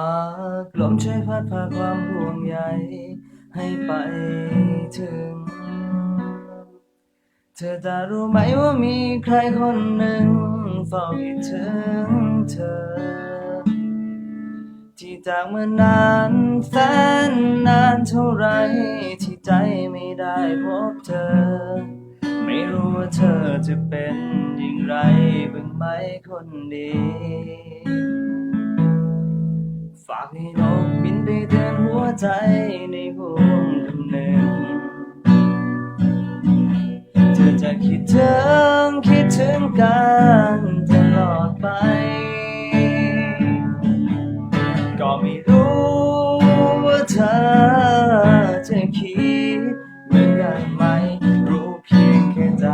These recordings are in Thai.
า กลมช่วยพัดพาความห่วงใยให้ไปถึง เธอจะรู้ไหมว่ามีใครคนหนึ่งเฝ้าคิดถึงเธอ ที่จากเมื่อนานแสนนานเท่าไรที่ใจไม่ได้พบเธอ ไม่รู้ว่าเธอจะเป็นอย่างไรบ้างไหมคนดีากให้นกบินไปเตือนหัวใจในห่วงคำหนึ่งเธอจะคิดถึงคิดถึงกันตลอดไป ก็ไม่รู้ว่าเธอจะคิดเหมือนกันไหม รู้เพียงแค่ใจ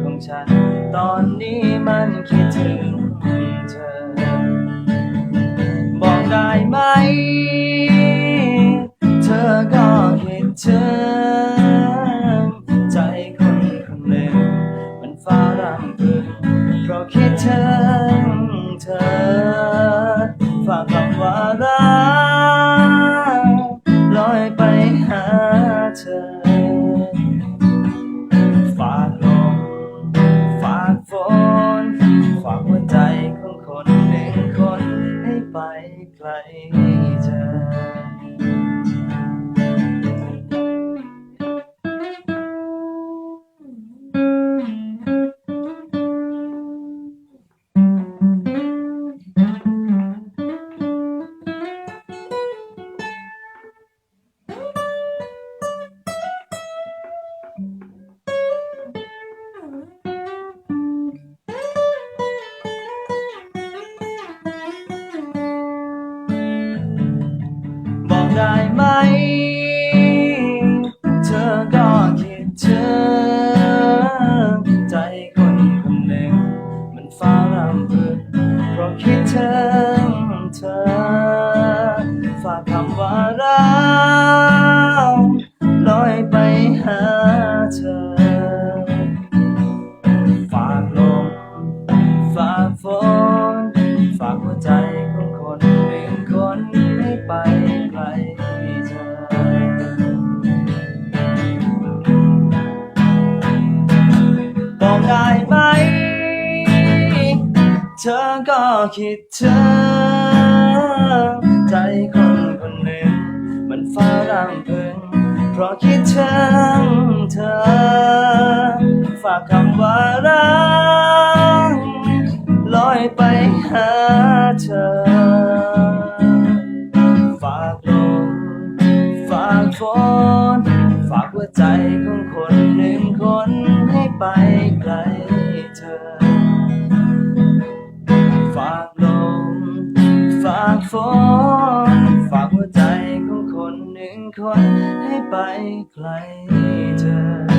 ของฉัน ตอนนี้มันคิดถึง รำพึงเพราะคิดถึงเธอ ฝากคำว่ารักลอยไปหาเธอ ฝากลมฝากฝน ฝากหัวใจของคนหนึ่งคนให้ไปไกลเธอ คิดถึงเธอ ฝากคำว่ารักลอยไปหาเธอ ฝากลมฝากฝน เธอก็คิดถึงใจคนคนหนึ่ง มันฟ้ารำพึง เพราะคิดถึงเธอ ฝากคำว่ารักลอยไปหาเธอ ฝากลมฝากฝนฝากหัวใจของคนหนึ่งคนให้ไปไกล ฝากฝนฝากหัวใจของคนหนึ่งคนให้ไปไกลเธอ